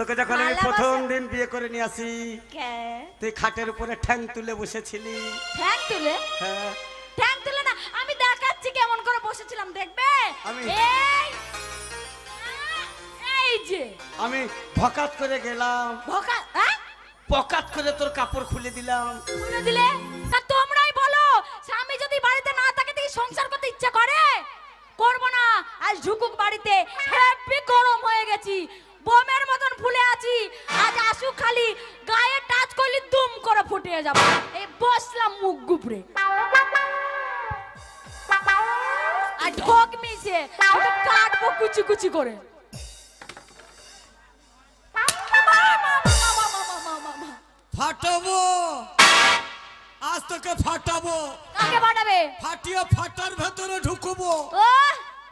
তোকে যখন আমি প্রথম দিন বিয়ে করে নিয়ে আসি তুই খাটের উপরে ঠ্যাং তুলে বসেছিলি। ঠ্যাং তুলে? হ্যাঁ। ঠ্যাং তুলে না আমি দেখাচ্ছি কেমন করে বসেছিলাম দেখবে? আমি- এই এই যে। আমি ভকাত করে গেলাম। ভোকা হ্যাঁ? পকাত করে তোর কাপড় খুলে দিলাম। খুলে দিলে? তা তোমরাই বলো স্বামী যদি বাড়িতে না থাকে তুই সংসার করতে ইচ্ছা করে? করব না আজ ঝুকুক বাড়িতে। হ্যাপি গরম হয়ে গেছি। বোমের মতন ফুলে আছি। আজ আসু খালি গায়ে টাচ করলি দুম করে ফুটে যাব। এই বসলাম মুখ গুপড়ে আর ঢোক মিছে কাটবো কুচি কুচি করে। ফাটাবো। আজ তোকে ফাটাবো। কাকে ফাটাবে? ফাটিয়ে ফাটার ভেতরে ঢুকবো। ও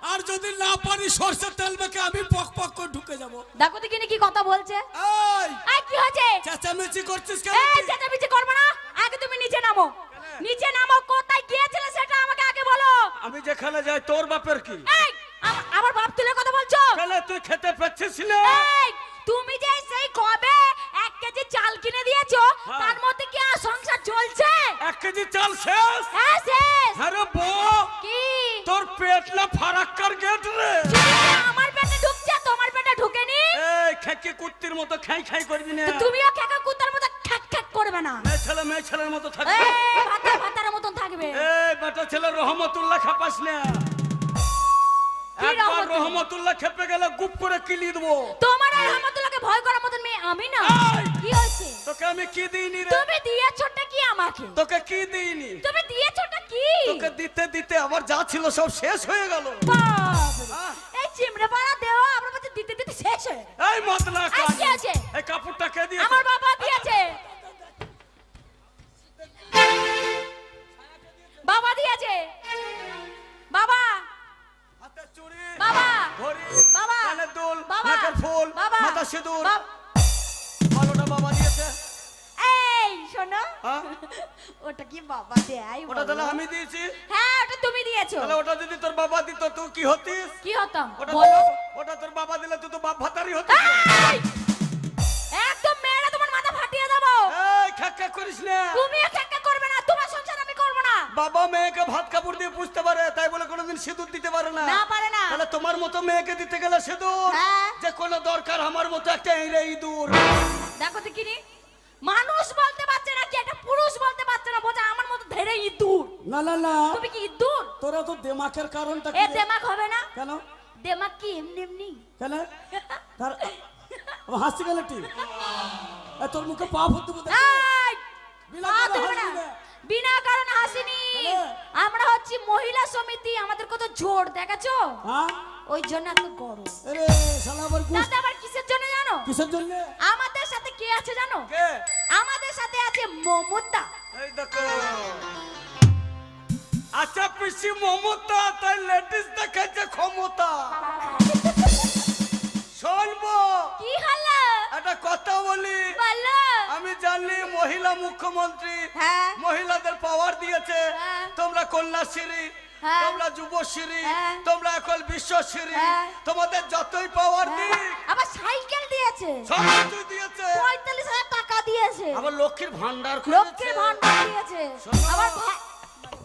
আর যদি না পারি সর্ষের তেল মেখে আমি পক পক করে ঢুকে যাব। দেখো তো কিনে কি কথা বলছে। এই! আই কি হয়েছে? চেঁচামেচি করছিস কেন এই? চেঁচামেচি করবে না। আগে তুমি নিচে নামো। নিচে নামো কোথায় গিয়েছিলে সেটা আমাকে আগে বলো। আমি যেখানে যাই তোর বাপের কি? এই আমার বাপ তুলে কথা বলছো? কেন তুই খেতে পাচ্ছিস না? এই তুমি যে সেই কবে এক কেজি চাল কিনে দিয়েছ হ্যাঁ। তার মধ্যে কি আর সংসার চলছে? এক কেজি চাল শেষ? হ্যাঁ শেষ। আরে বউ! কি তোর পেট না ফারাক্কার গেট রে। আমার পেটে ঢুকছে তোমার পেটে ঢুকেনি? এই খেকি কুত্তির মতো খাই খাই করবি না তুমিও খেকা কুতার মতো খ্যাক খ্যাক করবে না। মেয়ে ছেলে মেয়ে ছেলের মতো থাকবে। এই ভাতা ভাতার মতন থাকবে। এই বেটা ছেলে রহমতুল্লাহ খাপাস না। একবার রহমতুল্লাহ? খেপে গেলে গুপ করে কিলি দেবো। তোমার এই রহমতুল্লাহকে ভয় করার মতন মেয়ে আমি না। কি হয়েছে? তোকে আমি কি দিইনি রে? তুমি দিয়েছোটা কি আমাকে? তোকে কি দিইনি? তুমি কি? তোকে দিতে দিতে আবার যা ছিল সব শেষ হয়ে গেল। এই চিমড়ে পাড়া দেওয়া আপনার কাছে দিতে দিতে শেষ হয়ে গেল। এই মতলা কি আছে? এই কাপড়টা কে দিয়েছে? আমার বাবা দিয়েছে। বাবা দিয়েছে। বাবা। হাতে চুড়ি বাবা। ঘড়ি বাবা। কানের দুল বাবা। নাকের ফুল বাবা। মাথা সিঁদুর। শোনো। হ্যাঁ? ওটা কি বাবা দেয় ওটা তাহলে আমি দিয়েছি। হ্যাঁ ওটা তুমি দিয়েছ। তাহলে ওটা যদি তোর বাবা দিত তুই কি হতিস? কি হতাম? বলো। ওটা তোর বাবা দিলে তুই তো বাপ ভাতারি হতিস। একদম মেয়েরা তোমার মাথা ফাটিয়ে দেবো। এই খাক্কা করিস না। খেকা করবে না তোমার সংসার আমি করব না। বাবা মেয়েকে ভাত কাপড় দিয়ে পুষতে পারে তাই বলে কোনোদিন সিঁদুর দিতে পারে না। না পারে না। তাহলে তোমার মতো মেয়েকে দিতে গেলে সিঁদুর? হ্যাঁ। যে কোনো দরকার আমার মতো একটা ইঁদুর দেখো তো কিনি মানুষ বলতে পারছে না কি একটা পুরুষ বলতে পারছে না বোঝা আমার মতো ধরে ইঁদুর না না না তুমি কি ইঁদুর তোরা তো দেমাকের কারণটা কি? এ দেমাক হবে না। কেন? দেমাক কি এমনি এমনি? কেন? তার ও হাসি গেল ঠিক এ, তোর মুখে পা ফুটতে বুঝতে এই! বিনা কারণে। বিনা কারণে হাসিনি? আমরা হচ্ছি মহিলা সমিতি আমাদের কত জোর দেখেছ হ্যাঁ? ওই জন্য এত গরম। আরে শালা আবার গুস তাতে আবার কিসের জন্য জানো? কিসের জন্য? আমাদের সাথে কে আছে জানো? কে? আমাদের সাথে আছে মমতা। এই দেখো। আচ্ছা পিসি মমতা তাই লেডিস দেখাচ্ছে ক্ষমতা। শুনব? কি হলো? একটা কথা বলি। বলো। আমি জানি মহিলা মুখ্যমন্ত্রী হ্যাঁ। মহিলাদের পাওয়ার দিয়েছে। হ্যাঁ। তোমরা কন্যাশ্রী হ্যাঁ। তোমরা যুবশ্রী হ্যাঁ। তোমরা এখন বিশ্বশ্রী। তোমাদের যতই পাওয়ার হ্যাঁ। আবার সাইকেল দিয়েছে। সব কিছু দিয়েছে হাজার টাকা দিয়েছে। আবার লক্ষ্মীর ভান্ডার লক্ষ্মীর ভান্ডার দিয়েছে। আবার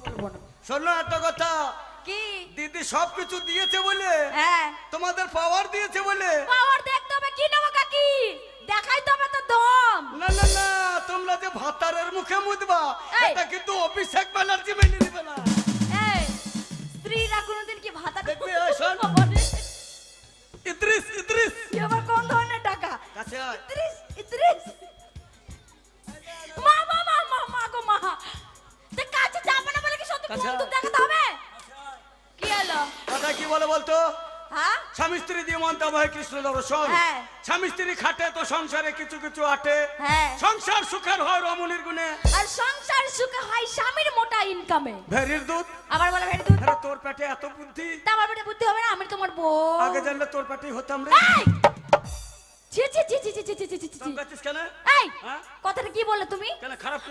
বলব না। শোনো একটা কথা। কি? দিদি সবকিছু দিয়েছে বলে? হ্যাঁ। তোমাদের পাওয়ার দিয়েছে বলে? পাওয়ার দেখতে হবে কি নেব কাকি? দেখাই তো হবে তো দম। না না না তোমরা যে ভাতারের মুখে মুদবা। এটা কিন্তু অভিষেক ব্যানার্জি মেনে নিবে না। এই স্ত্রীরা কোনোদিন কি ভাতা দেখবে শোন। স্ত্রী দিয়ে মানতে হবে কৃষ্ণ দর্শন। হ্যাঁ। স্বামী স্ত্রী খাটে তো সংসারে কিছু কিছু আটে। হ্যাঁ। সংসার সুখের হয় রমণীর গুণে। আর সংসার সুখে হয় স্বামীর মোটা ইনকামে ভেরির দুধ। আবার বলে ভেরির দুধ। আরে তোর পেটে এত বুদ্ধি। তা আমার পেটে বুদ্ধি হবে না আমি তোমার বউ। আগে জানলে তোর পেটেই হতাম রে! ছি কথাটা কি বললে তুমি? খারাপ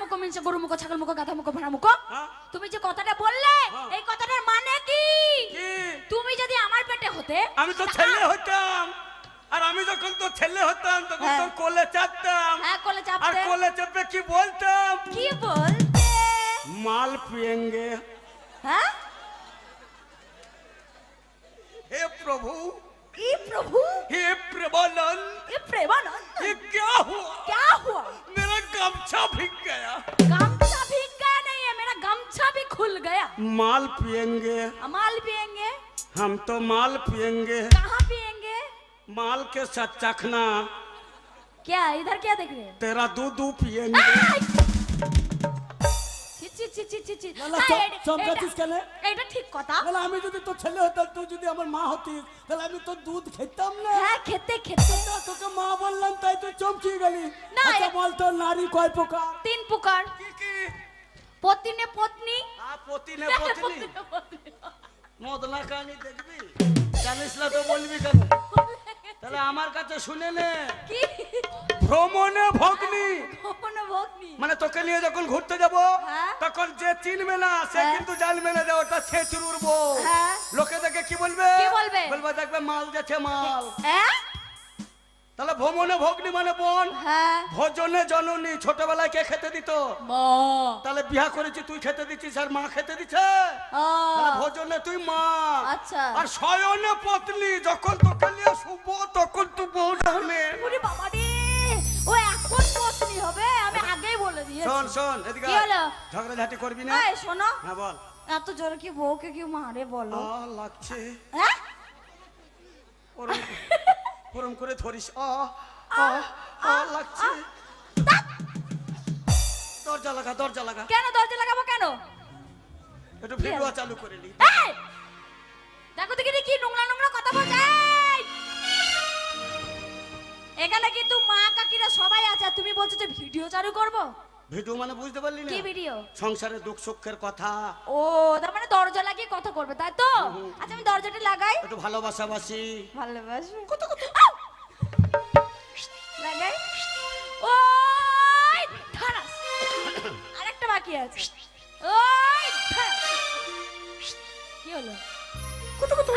মুখো মুখো মুখো মুখো মুখো। হ্যাঁ? তুমি যে কথাটা বললে হ্যাঁ। এই কথাটার মানে কি? তুমি যদি আমার পেটে হতে আমি তো ছেলে হতাম। আর আমি যখন তো ছেলে হতাম তখন হ্যাঁ। তো চাপতাম। হ্যাঁ আর চাপে কি বলতাম? কি বল মাল পিয়েঙ্গে। হ্যাঁ? হে প্রভু ई प्रभु। हे प्रेमानंद ये प्रेमानंद। ये क्या हुआ? क्या हुआ? मेरा गमछा भीग गया। गमछा भीग गया नहीं है मेरा गमछा भी खुल गया। माल पिएँगे माल पियेंगे? हम तो माल पिएँगे कहाँ पियेंगे? माल के साथ चखना क्या इधर क्या देख रहे तेरा दूध दूध पिएँगे ছি ছি ছি। ছি ছি ছি না, না, না, চম- এটা- চমকাচ্ছিস এটা- কেনে? এটা ঠিক কথা। তাহলে আমি যদি তোর ছেলে হতাম তুই যদি আমার মা হতিস তাহলে আমি তোর দুধ খেতাম না? হ্যাঁ খেতে খেতে। তা তোকে মা বললাম তাই তুই চমকিয়ে গেলি। না, আচ্ছা এ- বল নারী কয় প্রকার? তিন প্রকার। পত্নী পত্নী। পতিনে। পত্নী, পত্নী। মদনা কাহিনী দেখবি? জানিস না তো বলবি কেন? তাহলে আমার কাছে শুনে নে। কি? ভ্রমণে ভগ্নি। কখনো ভগ্নি। মানে তোকে নিয়ে যখন ঘুরতে যাব হ্যাঁ। তখন যে চিনবে না সে হ্যাঁ। কিন্তু জানবে না যে ওটা ছেচুর বউ। হ্যাঁ। লোকে দেখে কি বলবে? কি বলবে? বলবে দেখবে মাল যাচ্ছে মাল। হ্যাঁ? তাহলে ভ্রমণে ভগ্নি মানে বোন। হ্যাঁ। ভোজনে জননী ছোটবেলায় কে খেতে দিত? মা। তাহলে বিয়া করেছি তুই খেতে দিচ্ছিস আর মা খেতে দিচ্ছে? তাহলে ভোজনে তুই মা। আচ্ছা। আর শয়নে পত্নী যখন তোকে নিয়ে শুভ তখন তুই বউ জানে। ওরে বাবা রে ও এখন পত্নী হবে আমি আগেই বলে দিয়েছি। শোন শোন এদিকে কি হলো? ঝগড়াঝাটি করবি না? এই শোনো। হ্যাঁ বল। এত জোরে কি বউকে কি মারে বলো? আ লাগছে। হ্যাঁ? ওরম ওরম করে ধরিস। আ আ আ লাগছে। দরজা লাগা দরজা লাগা। কেন দরজা লাগাবো কেন? একটু ভিডিও চালু করে নি এই! দেখো দেখি দেখি নোংরা নোংরা কথা বলছে। এখানে কিন্তু মা কাকিরা সবাই আছে তুমি বলছো যে ভিডিও চালু করব? ভিডিও মানে বুঝতে পারলি না? কি ভিডিও? সংসারে দুঃখ সুখের কথা। ও তার মানে দরজা লাগিয়ে কথা করবে তাই তো? আচ্ছা আমি দরজাটা লাগাই। একটু ভালোবাসাবাসি ভালোবাসবে। কত কত? লাগাই। ওই ধারাস। আরেকটা বাকি আছে। ওই ধারাস। কি হলো? কত কত?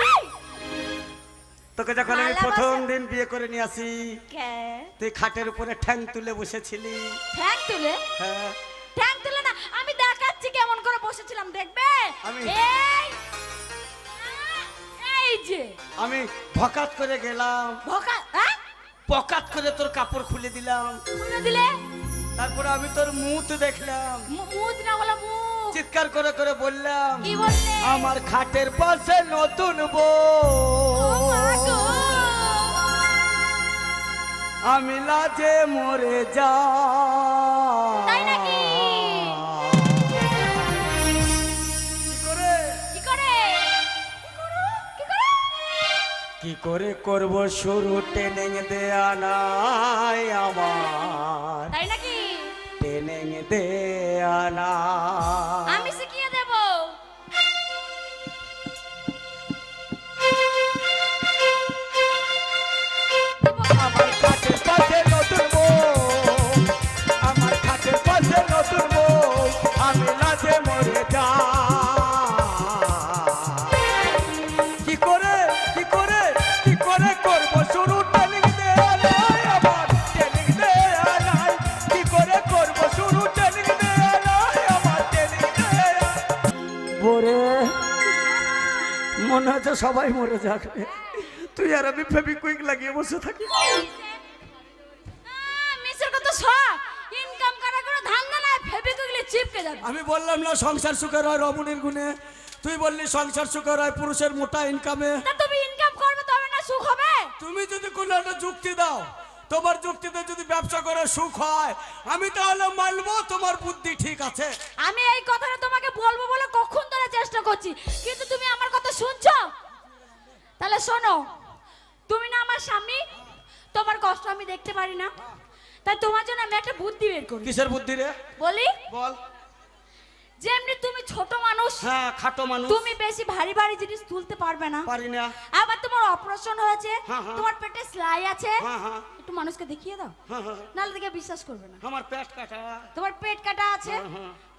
তোকে যখন আমি প্রথম দিন বিয়ে করে নিয়ে আসি তুই খাটের উপরে ঠ্যাং তুলে বসেছিলি। ঠ্যাং তুলে? হ্যাঁ। ঠ্যাং তুলে না আমি দেখাচ্ছি কেমন করে বসেছিলাম দেখবে? এই এই যে। আমি ভকাত করে গেলাম। ভকা হ্যাঁ? পকাত করে তোর কাপড় খুলে দিলাম। খুলে দিলে? তারপরে আমি তোর মুখ দেখলাম। মুখ না বলা মুখ। চিৎকার করে করে বললাম। কি বললে? আমার খাটের পাশে নতুন বউ। আমি লাজে মরে যা। কি করে? কি করব শুরু টেনে দেয়া নাই আমার। তাই নাকি? টেনে দেয়া না আমি মনে হচ্ছে সবাই মরে যাক তুই আর আমি ফেবিকুইক লাগিয়ে বসে থাকি। যাবে। আমি বললাম না সংসার সুখের হয় রমণীর গুণে। তুই বললি সংসার সুখের হয় পুরুষের মোটা ইনকামে তুমি ইনকাম করবে তবে না সুখ হবে? তুমি যদি কোনো একটা যুক্তি দাও। তোমার যুক্তিতে যদি ব্যবসা করে সুখ হয় আমি তাহলে মানবো তোমার বুদ্ধি ঠিক আছে। আমি এই কথাটা তোমাকে বলব বলে কখন ধরে চেষ্টা করছি কিন্তু তুমি আমার কথা শুনছো? তাহলে শোনো তুমি না আমার স্বামী তোমার কষ্ট আমি দেখতে পারি না তাই তোমার জন্য আমি একটা বুদ্ধি বের করি। কিসের বুদ্ধি রে? বলি? বল। যেমনি হ্যাঁ খাটো মানুষ। তুমি বেশি ভারী ভারী জিনিস তুলতে পারবে না। পারি না। আবার তোমার অপারেশন হয়েছে হ্যাঁ, হ্যাঁ। তোমার পেটে সেলাই আছে। হ্যাঁ একটু মানুষকে দেখিয়ে দাও। নাহলে দেখে বিশ্বাস করবে না। আমার পেট কাটা। তোমার পেট কাটা আছে।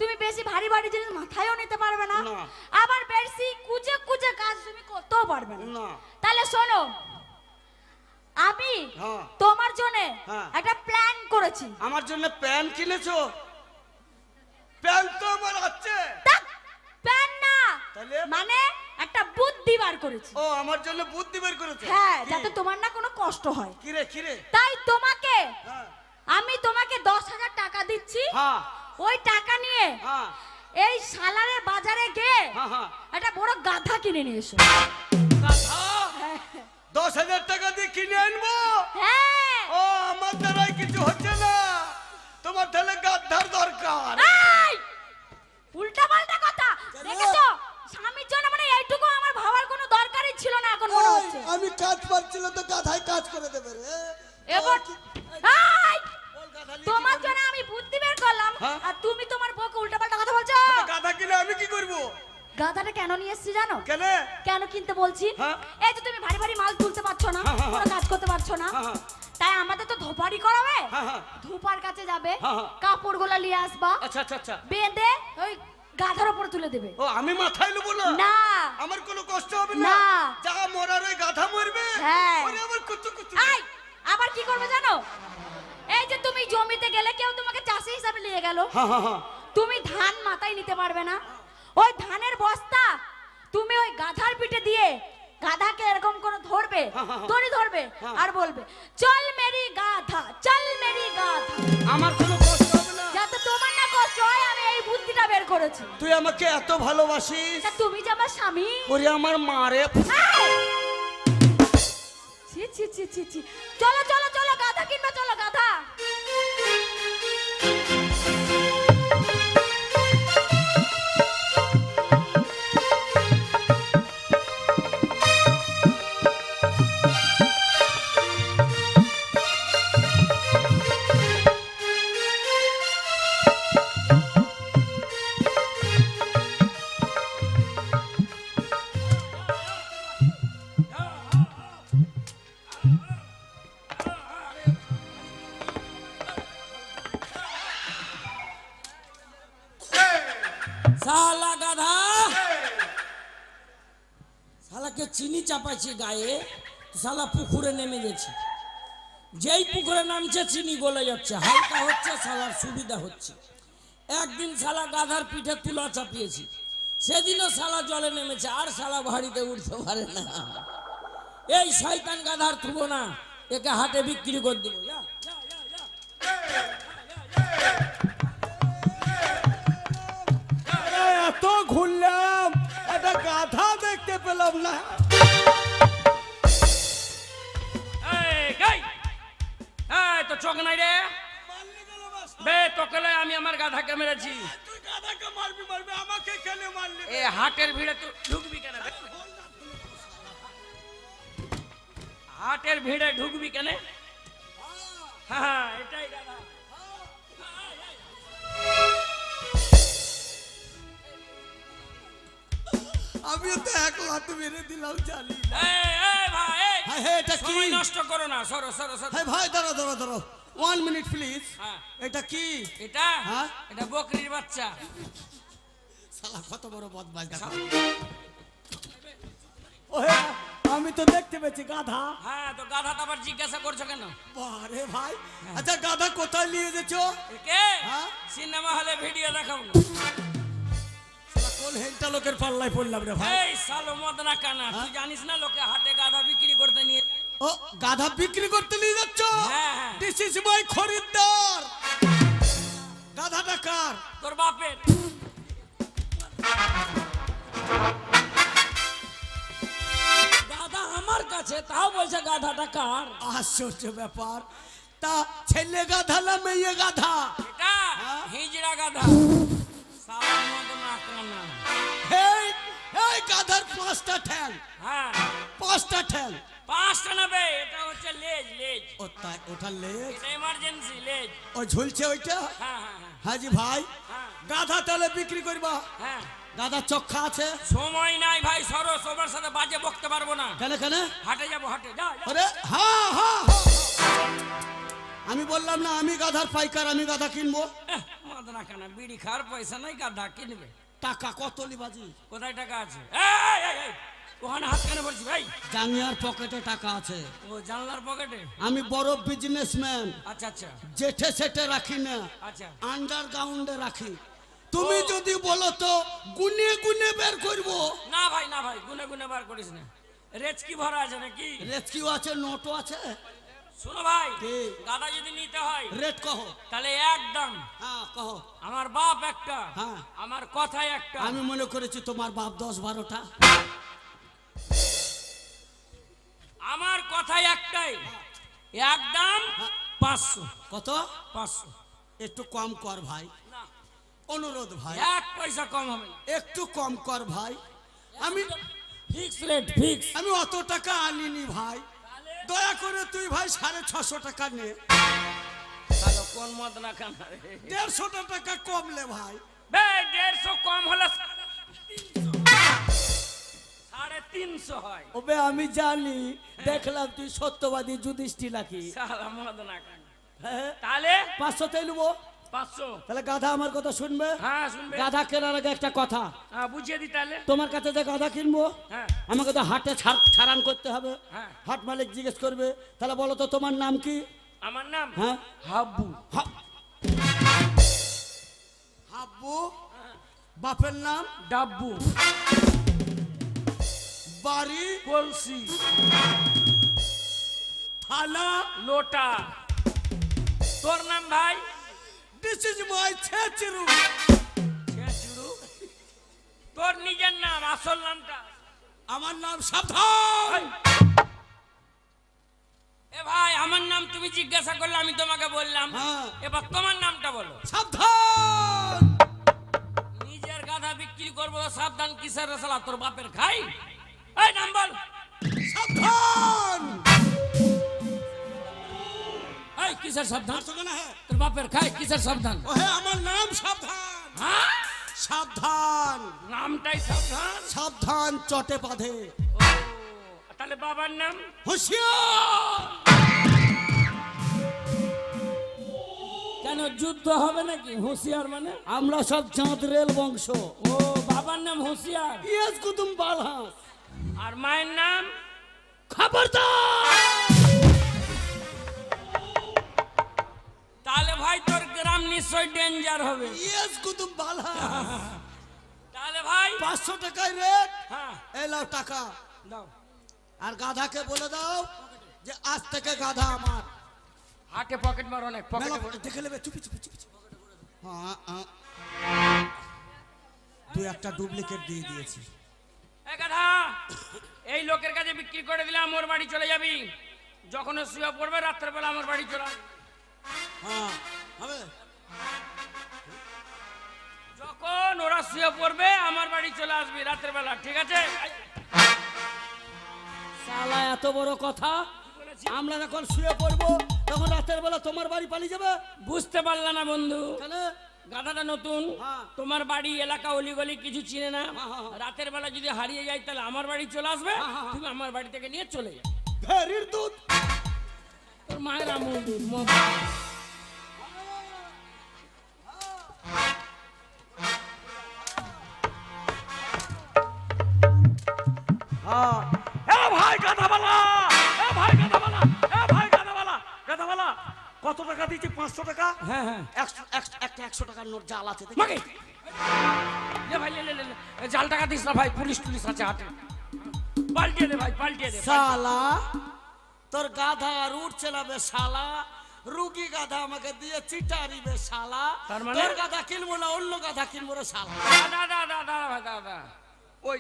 তুমি বেশি ভারী ভারী জিনিস মাথায়ও নিতে পারবে না। আবার বেশি কুচে কুচে কাজ তুমি করতেও পারবে না। তাহলে শোনো আমি। তোমার জন্য। একটা প্ল্যান করেছি। আমার জন্য প্যান্ট কিনেছো? প্যান্ট তো আমার আছে প্ল্যান না। তাহলে? মানে একটা বুদ্ধি বার করেছি। ও আমার জন্য বুদ্ধি বের করেছ? হ্যাঁ যাতে তোমার না কোনো কষ্ট হয়। কিরে কিরে? তাই তোমাকে হ্যাঁ। আমি তোমাকে দশ হাজার টাকা দিচ্ছি। হ্যাঁ। ওই টাকা নিয়ে হ্যাঁ। এই সালারের বাজারে গিয়ে। একটা বড় গাধা কিনে নিয়ে এসো। দশ হাজার টাকা দিয়ে কিনে আনব? হ্যাঁ। ও আমার দ্বারাই কিছু হচ্ছে না। তোমার তাহলে গাধার দরকার। উল্টা পাল্টা কথা দেখেছ? স্বামীর জন্য মানে এইটুকু আমার ভাবার কোনো দরকারই ছিল না এখন মনে হচ্ছে। আমি কাজ পাচ্ছিল তো গাধাই কাজ করে দেবে রে। এবার তোমার জন্য আমি বুদ্ধি বের করলাম হ্যাঁ? আর তুমি তোমার বউকে উল্টা পাল্টা কথা বলছো? গাধা কিনে আমি কি করব? গাধাটা কেন নিয়ে এসেছি জানো? কেন? কেন কিনতে বলছি? হ্যাঁ? এই যে তুমি ভারী ভারী মাল তুলতে পারছ না হ্যাঁ, কোনো কাজ করতে পারছ না। তাই আমাদের তো ধোপারি করাবে হ্যাঁ, হ্যাঁ। ধোপার কাছে যাবে হ্যাঁ। কাপড়গুলো নিয়ে আসবা আচ্ছা আচ্ছা আচ্ছা। বেঁধে ওই গাধার উপরে তুলে দেবে। ও আমি মাথায় নেব না? না। আমার কোনো কষ্ট হবে না। যা মরার ওই গাধা মরবে? হ্যাঁ। ওরে আমার কুতু কুতু এই আবার কি করবে জানো? এই যে তুমি জমিতে গেলে কেউ তোমাকে চাষি হিসাবে নিয়ে গেল। হ্যাঁ হ্যাঁ হ্যাঁ তুমি ধান মাথায় নিতে পারবে না। ওই ধানের বস্তা তুমি ওই গাধার পিঠে দিয়ে গাধাকে এরকম করে ধরবে দড়ি ধরবে আর বলবে চল মেরি গাধা চল মেরি গাধা। আমার কোনো বের করেছি। তুই আমাকে এত ভালোবাসিস? তা তুমি যে আমার স্বামী। ওরে আমার মারে। এই! ছি ছি ছি ছি। ছি চলো চলো। চাপাইছি গায়ে শালা পুকুরে নেমে গেছে। যেই পুকুরে নামছে, চিনি গলে যাচ্ছে, হালকা হচ্ছে সালার সুবিধা হচ্ছে। একদিন শালা গাধার পিঠে তুলা চাপিয়েছি, সেদিনও শালা জলে নেমেছে, আর শালা ভারিতে উঠতে পারে না। এই শয়তান গাধার থুবো না, একে হাটে বিক্রি করে দেবো এত ঘুরলাম, একটা গাধা দেখতে পেলাম না। তো চোখ নাই রে। বে তোকে লয় আমি আমার গাধাকে মেরেছি। তুই গাধাকে মারবি মারবি আমাকে কেন মারলি এ হাটের ভিড়ে তুই ঢুকবি কেন? হাটের ভিড়ে ঢুকবি কেন? হ্যাঁ হ্যাঁ, এটাই গাধা। আমিও তো এক লাত মেরে দিলাম জানি হ্যাঁ হ্যাঁ এটা কি? নষ্ট করো না সরো সরো সরো। হ্যাঁ ভাই দাঁড়াও দাঁড়াও দাঁড়াও ওয়ান মিনিট প্লিজ। এটা কি? এটা? হ্যাঁ? এটা বকরির বাচ্চা। শালা কত বড় বদমাশ দেখা। ওহে আমি তো দেখতে পেয়েছি গাধা। হ্যাঁ তো গাধাটা আবার জিজ্ঞাসা করছ কেন? বারে ভাই। আচ্ছা গাধা কোথায় নিয়ে যেছো হ্যাঁ? সিনেমা হলে ভিডিও দেখাও না কোন লোকের পাল্লায় পড়লাম রে ভাই। এই সালো মদনা কানা তুই জানিস না লোকে হাটে গাধা বিক্রি করতে নিয়ে ও গাধা বিক্রি করতে নিয়ে যাচ্ছ। দিস ইজ মাই খরিদ্দার। গাধাটা কার? তোর বাপের। গাধা আমার কাছে তাও বলছে গাধাটা কার? আশ্চর্য ব্যাপার। তা ছেলে গাধা না মেয়ে গাধা? এটা হ্যাঁ? হিজড়া গাধা। এই এই গাধার পাঁচটা ঠ্যাং হ্যাঁ। পাঁচটা ঠ্যাং পাঁচটা নেবে এটা হচ্ছে লেজ লেজ। ও তাই ওটা লেজ? এটা লেজ। ও ঝুলছে ওইটা? হ্যাঁ হ্যাঁ হ্যাঁ। হাজি ভাই হ্যাঁ। গাধা তাহলে বিক্রি করবা? হ্যাঁ। গাধা চক্ষা আছে? সময় নাই ভাই সরো সবার সাথে বাজে বকতে পারব না। কেন কেন? হাটে যাব হাটে। যা। আরে হ্যাঁ, হ্যাঁ। আমি বললাম না আমি গাধার পাইকার আমি গাধা কিনবো। মদনা বিড়ি খাওয়ার পয়সা নাই গাধা কিনবে। টাকা কত লিবাজি? কোথায় টাকা আছে? ওখানে হাত কেন পড়ছি ভাই? জাঙ্গিয়ার পকেটে টাকা আছে। ও জানলার পকেটে? আমি বড় বিজনেসম্যান আচ্ছা আচ্ছা। জেঠে সেটে রাখি না। আচ্ছা। আন্ডারগ্রাউন্ডে রাখি। তুমি যদি বলো তো গুনে গুনে বের করব। না ভাই না ভাই গুনে গুনে বার করিস না। রেচকি ভরা আছে নাকি? রেচকিও আছে নোটও আছে। শোনো ভাই? গাদা যদি নিতে হয় রেট কহ। তাহলে একদম। হ্যাঁ কহ। আমার বাপ একটা হ্যাঁ। আমার কথাই একটা। আমি মনে করেছি তোমার বাপ দশ বারোটা। আমার কথাই একটাই। একদম পাঁচশো। কত? পাঁচশো। একটু কম কর ভাই। অনুরোধ ভাই। এক পয়সা কম হবে একটু কম কর ভাই। আমি ফিক্স রেট ফিক্স। আমি অত টাকা আনিনি ভাই। দয়া করে তুই ভাই সাড়ে ছশো টাকা নে। ভালো কোন মত না কেন দেড়শো টাকা কমলে ভাই। বে দেড়শো কম হলে সাড়ে তিনশো হয়। ওবে আমি জানি দেখলাম তুই সত্যবাদী যুধিষ্ঠি নাকি। সালা মদ না খান। হ্যাঁ? তাহলে? পাঁচশো তাই নেব। পাঁচশো। তাহলে গাধা আমার কথা শুনবে? হ্যাঁ শুনবে। গাধা কেনার আগে একটা কথা। হ্যাঁ বুঝিয়ে দি তাহলে। তোমার কাছে যে গাধা কিনবো হ্যাঁ। আমাকে তো হাটে ছাড় ছাড়ান করতে হবে। হ্যাঁ। হাট মালিক জিজ্ঞেস করবে তাহলে বলো তো তোমার নাম কি? আমার নাম? হ্যাঁ। হাব্বু। হাব্বু? বাপের নাম? ডাব্বু। বাড়ি? কলসি। থানা লোটা। তোর নাম ভাই? দিস ইজ মাই ছেচিরু ছেঁচুড়ু? তোর নিজের নাম আসল নামটা? আমার নাম সাবধান এ ভাই আমার নাম তুমি জিজ্ঞাসা করলে আমি তোমাকে বললাম। হ্যাঁ। এবার তোমার নামটা বলো। সাবধান নিজের গাধা বিক্রি করব সাবধান কিসের রসলা তোর বাপের খাই এই নাম বল। সাবধান এই কিসের সাবধান? হ্যাঁ। তোর বাপের খাই কিসের সাবধান? ওহে আমার নাম সাবধান। হ্যাঁ? সাবধান। নামটাই সাবধান? সাবধান চটে বাঁধে। ও তাহলে বাবার নাম? হুঁশিয়ার। কেন যুদ্ধ হবে নাকি? হুঁশিয়ার মানে? আমরা সব চাঁদ রেল বংশ। ও বাবার নাম হুঁশিয়ার? ইয়েস কুতুম বালহাস আর মায়ের নাম? খবরদার। তাহলে ভাই তোর গ্রাম নিশ্চয় ডেঞ্জার হবে। ইয়েস কুতুম বালা। তাহলে ভাই। পাঁচশো টাকায় রেট হ্যাঁ। এলাও টাকা। দাও। আর গাধাকে বলে দাও যে আজ থেকে গাধা আমার। হাটে পকেট মার অনেক পকেটে দেখে নেবে চুপি চুপি চুপি। হ্যাঁ হ্যাঁ। দুই একটা ডুপ্লিকেট দিয়ে দিয়েছি। এ গাধা এই লোকের কাছে বিক্রি করে দিলাম আমার বাড়ি চলে যাবি। যখন শুয়ে পড়বে রাত্রেবেলা আমার বাড়ি চলে। হ্যাঁ যখন ওরা শুয়ে পড়বে আমার বাড়ি চলে আসবি রাতের বেলা ঠিক আছে? শালা এত বড় কথা। আমরা যখন শুয়ে পড়ব তখন রাতের বেলা তোমার বাড়ি পালিয়ে যাবে? বুঝতে পারলা না বন্ধু। কেন? গাধাটা নতুন। হ্যাঁ। তোমার বাড়ি এলাকা অলিগলি কিছু চিনে না। হ্যাঁ, হ্যাঁ, হ্যাঁ। রাতের বেলা যদি হারিয়ে যায় তাহলে আমার বাড়ি চলে আসবে? হ্যাঁ, হ্যাঁ, হ্যাঁ। তুমি আমার বাড়ি থেকে নিয়ে চলে যাবে ভেরির দুধ। তোর মায়ের আমল। হ্যাঁ। ভাই গাধাবালা ভাই গাধাবালা ভাই গাধাবালা গাধাবালা কত টাকা দিয়েছি? পাঁচশো টাকা? হ্যাঁ হ্যাঁ। একটা একশো টাকার নোট জাল আছে। ভাই জাল টাকা দিস না ভাই পুলিশ টুলিশ আছে হাটে। পাল্টিয়ে দে ভাই পাল্টিয়ে দে। শালা। তোর গাধা আর উঠছে না শালা। রুগী গাধা আমাকে দিয়ে চিটারি বে শালা। তার মানে? তোর গাধা কিনবো না অন্য গাধা কিনবো রে শালা। দাদা দাদা দাদা ওই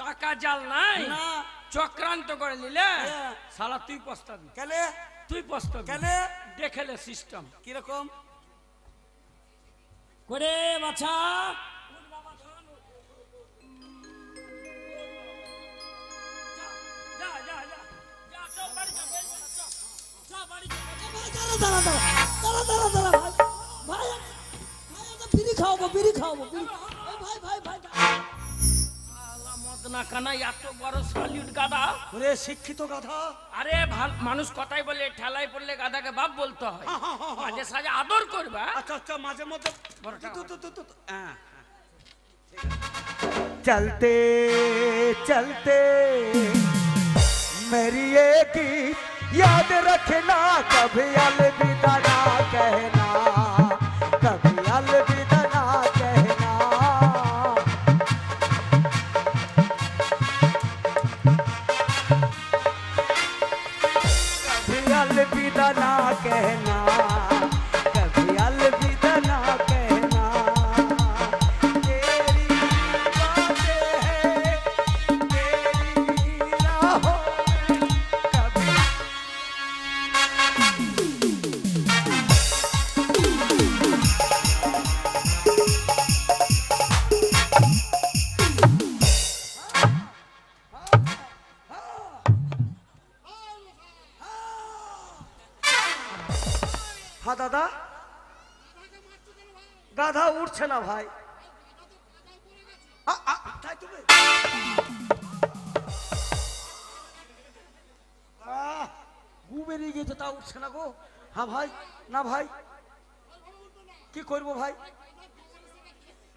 টাকা জাল নাই? না। চক্রান্ত করে নিলে? হ্যাঁ। শালা তুই পস্তাবি কেলে? তুই পস্তাবি কেনে দেখেলে সিস্টেম কীরকম? করে বাছা। যা, যা, শিক্ষিত গাধা। আরে ভাল- মানুষ কথাই বলে ঠেলায় পড়লে গাদাকে বাপ বলতে হয়। মাঝে সাঝে আদর করবা আচ্ছা আচ্ছা মাঝে মধ্যে বড় টাকা। তু, তু, याद रखना कभी अलविदा ना कहना। বেরিয়ে গেছে তা উঠছে না গো। হ্যাঁ ভাই, না ভাই। কি করব ভাই?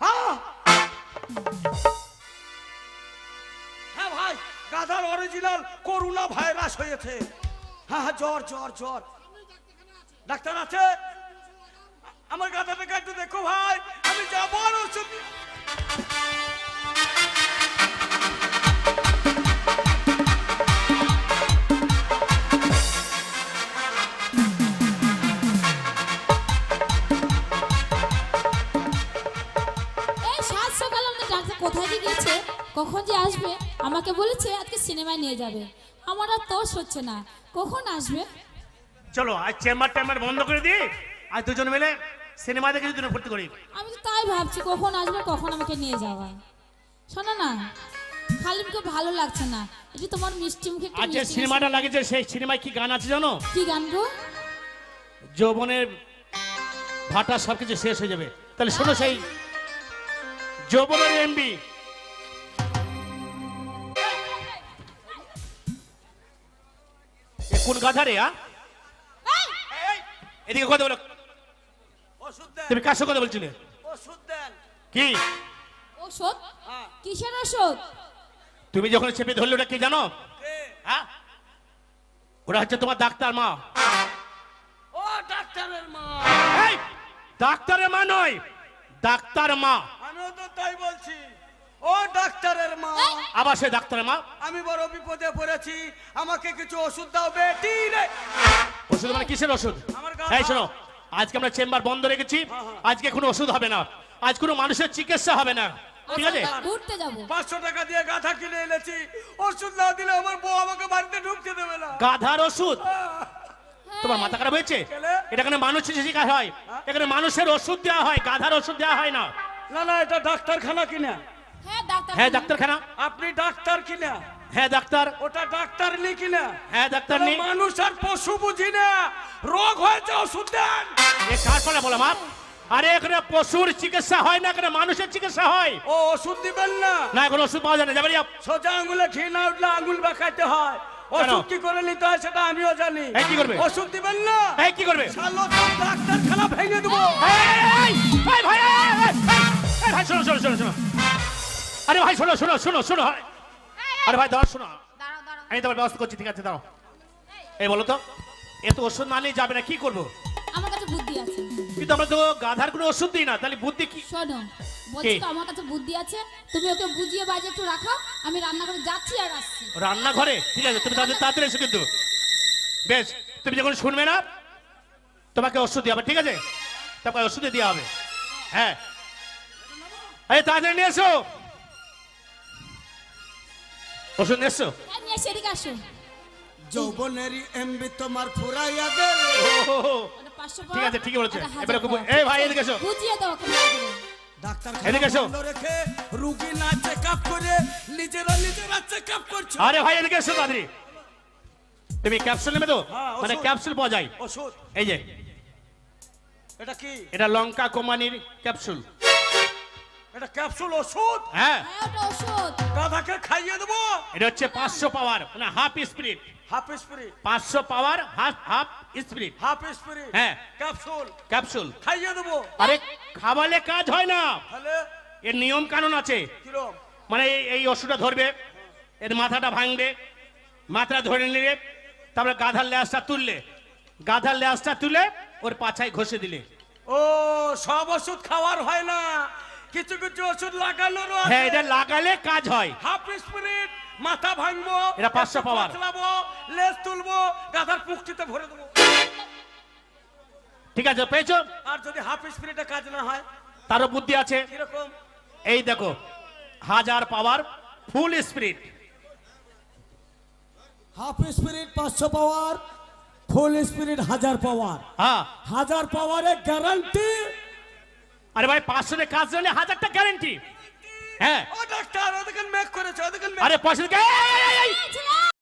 হ্যাঁ! হ্যাঁ ভাই, গাধার অরিজিনাল করোনা ভাইরাস হয়েছে। হ্যাঁ হ্যাঁ জ্বর জ্বর জ্বর। ডাক্তার আছে? আমার গাধাটাকে একটু দেখো ভাই, আমি যাব আর ওষুধ কখন যে আসবে? আমাকে বলেছে আজকে সিনেমায় নিয়ে যাবে। আমার আর তোষ হচ্ছে না। কখন আসবে? চলো আজ চেম্বার টেম্বার বন্ধ করে দিই আজ দুজন মিলে সিনেমা দেখে দুজন ভর্তি করি। আমি তো তাই ভাবছি কখন আসবে কখন আমাকে নিয়ে যাওয়া। শোনো না খালি মুখে ভালো লাগছে না। একটু তোমার মিষ্টি মুখে আজ যে সিনেমাটা লাগেছে সেই সিনেমায় কি গান আছে জানো? কি গান গো? যৌবনের ভাটা সব কিছু শেষ হয়ে যাবে। তাহলে শোনো সেই যৌবনের এমবি কোন গাধা রে এদিকে কথা বলো। তুমি কার সঙ্গে কথা বলছিলে? কি? ওষুধ? হ্যাঁ। কিসের ওষুধ? তুমি যখন চেপে ধরলে ওটা কি জানো? হ্যাঁ ওরা হচ্ছে তোমার ডাক্তার মা। ও ডাক্তারের মা। ডাক্তারের মা নয় ডাক্তার মা। আমিও তো তাই বলছি। ও ডাক্তারের মা। আবার সে ডাক্তার মা? আমি বড় বিপদে পড়েছি আমাকে কিছু ওষুধ দাও বেটি রে। ওষুধ মানে কিসের ওষুধ? আমার গা- এই শোনো আজকে আমরা চেম্বার বন্ধ রেখেছি আজকে কোনো ওষুধ হবে না। আজ কোনো মানুষের চিকিৎসা হবে না। ঠিক আছে? আচ্ছা, ঘুরতে যাব। পাঁচশো টাকা দিয়ে গাধা কিনে এনেছি। ওষুধ না দিলে আমার বউ আমাকে বাড়িতে ঢুকতে দেবে না। গাধার ওষুধ? তোমার মাথা খারাপ হয়েছে? এটা এখানে মানুষের শিকার হয়? এখানে মানুষের ওষুধ দেওয়া হয়? গাধার ওষুধ দেওয়া হয় না। না না এটা ডাক্তারখানা কিনা। হ্যাঁ ডাক্তার হ্যাঁ ডাক্তারখানা আপনি ডাক্তার কিনা হ্যাঁ ডাক্তার ওটা ডাক্তার নি কিনা হ্যাঁ ডাক্তার নেই মানুষ আর পশু বুঝি না রোগ হয়েছে ওষুধ দেন এ কার ফলে বলো মা আরে এখানে পশুর চিকিৎসা হয় না এখানে মানুষের চিকিৎসা হয় ও ওষুধ দিবেন না না এখন ওষুধ পাওয়া যায় না যাবে সোজা আঙুলে ঘি না উঠলে আঙুল বাঁকাইতে হয় ওষুধ কি করে নিতে হয় সেটা আমিও জানি এই, কি করবে? ওষুধ দিবেন না এই কি করবে শালো তো ডাক্তারখানা ভেঙে দেবো এই, ভাই এই, ভাই শোনো শোনো শোনো শোনো আরে ভাই শোনো শোনো শোনো শোনো আরে। ভাই দাঁড়াও শোনো। আমি তোমার ব্যবস্থা করছি ঠিক আছে দাঁড়াও। এই। বলো তো এ তো ওষুধ না নিয়ে যাবে না কি করব? আমার কাছে বুদ্ধি আছে। কিন্তু আমরা তো গাধার কোনো ওষুধ দিই না তাহলে বুদ্ধি কি? শোনো বলছি তো আমার কাছে বুদ্ধি আছে। তুমি ওকে বুঝিয়ে বাজে একটু রাখো আমি রান্না করে যাচ্ছি আর আসছি। রান্নাঘরে? ঠিক আছে তুমি তাদের তাড়াতাড়ি এসো কিন্তু। বেশ তুমি যখন শুনবে না তোমাকে ওষুধ দেওয়া হবে ঠিক আছে? তোমাকে ওষুধে দেওয়া হবে। হ্যাঁ। এই তাড়াতাড়ি নিয়ে এসো। ওষুধ এসো আসো যৌবনের এমবি তোমার ফুরাইয়া গেল ঠিক আছে, ঠিকই বলেছে। এবারে এই ভাই, এদিকে এসো। বুঝিয়ে দাও। ডাক্তারখানা এদিকে এসো। রেখে রুগী না চেক আপ করে নিজেরা নিজেরা চেক আপ করছে। আরে ভাই এদিকে এসো তাড়াতাড়ি তুমি ক্যাপসুল নেবে তো? হ্যাঁ, মানে ক্যাপসুল পাওয়া যায়। ওষুধ। এই যে। এটা কি? এটা লঙ্কা কোম্পানির ক্যাপসুল এটা ক্যাপসুল ওষুধ? হ্যাঁ। হ্যাঁ ওটা ওষুধ। গাধাকে খাইয়ে দেবো? এটা হচ্ছে পাঁচশো পাওয়ার মানে হাফ স্পিরিট। হাফ স্প্রে পাঁচশো power half half spirit. Half spray হ্যাঁ। ক্যাপসুল। ক্যাপসুল। খাইয়ে দেবো? আরে খাওয়ালে কাজ হয় না। তাহলে? এর নিয়ম কানুন আছে। কিরম? মানে এই- এই ওষুধটা ধরবে এর মাথাটা ভাঙবে মাথা ধরে নিলে তারপরে গাধার ল্যাসটা তুললে গাধার ল্যাসটা তুলে ওর পাছায় ঘষে দিলে। ও সব ওষুধ খাওয়ার হয় না। কিছু কিছু ওষুধ লাগানোর হ্যাঁ এটা লাগালে কাজ হয়। হাফ স্পিরিট মাথা ভাঙবো এটা 500 একটু power। পাতলাবো লেজ তুলবো গাধার পুষ্টিতে ভরে দেবো। ঠিক আছে পেয়েছ? আর যদি হাফ স্পিরিটে কাজ না হয় তারও বুদ্ধি আছে। কীরকম? এই দেখো হাজার power full spirit. Half spirit পাঁচশো পাওয়ার ফুল স্পিরিট হাজার পাওয়ার। হ্যাঁ। হাজার পাওয়ারের গ্যারান্টি আরে ভাই পাঁচশো কাজ হলে হাজারটা গ্যারেন্টি হ্যাঁ। ও ডাক্তার ওদেরকে মেক করেছে ওদেরকে আরে পয়সা